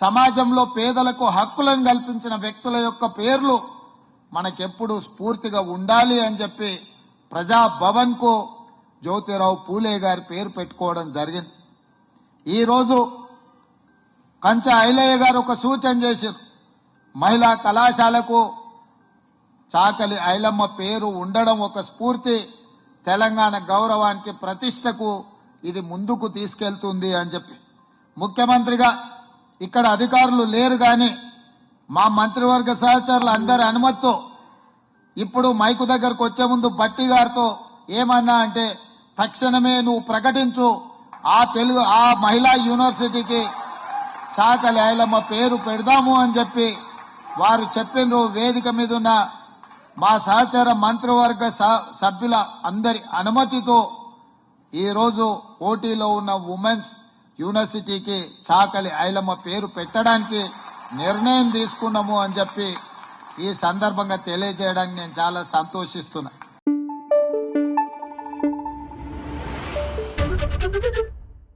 సమాజంలో పేదలకు హక్కులను కల్పించిన వ్యక్తుల యొక్క పేర్లు మనకెప్పుడు స్ఫూర్తిగా ఉండాలి అని చెప్పి ప్రజా భవన్కు జ్యోతిరావు పూలే గారి పేరు పెట్టుకోవడం జరిగింది. ఈరోజు కంచ ఐలయ్య గారు ఒక సూచన చేశారు. మహిళా కళాశాలకు చాకలి ఐలమ్మ పేరు ఉండడం ఒక స్ఫూర్తి తెలంగాణ గౌరవానికి ప్రతిష్టకు ఇది ముందుకు తీసుకెళ్తుంది అని చెప్పి ముఖ్యమంత్రిగా ఇక్కడ అధికారులు లేరు కానీ మా మంత్రివర్గ సహచరులు అందరి అనుమతితో ఇప్పుడు మైకు దగ్గరకు వచ్చే ముందు బట్టి గారితో ఏమన్నా అంటే తక్షణమే నువ్వు ప్రకటించు. ఆ తెలుగు ఆ మహిళా యూనివర్సిటీకి చాకలి ఐలమ్మ పేరు పెడదాము అని చెప్పి వారు చెప్పిన వేదిక మీద ఉన్న మా సహచర మంత్రివర్గ స- సభ్యుల అందరి అనుమతితో ఈరోజు పోటీలో ఉన్న ఉమెన్స్ యూనివర్సిటీకి చాకలి ఐలమ్మ పేరు పెట్టడానికి నిర్ణయం తీసుకున్నాము అని చెప్పి ఈ సందర్భంగా తెలియజేయడానికి నేను చాలా సంతోషిస్తున్నా.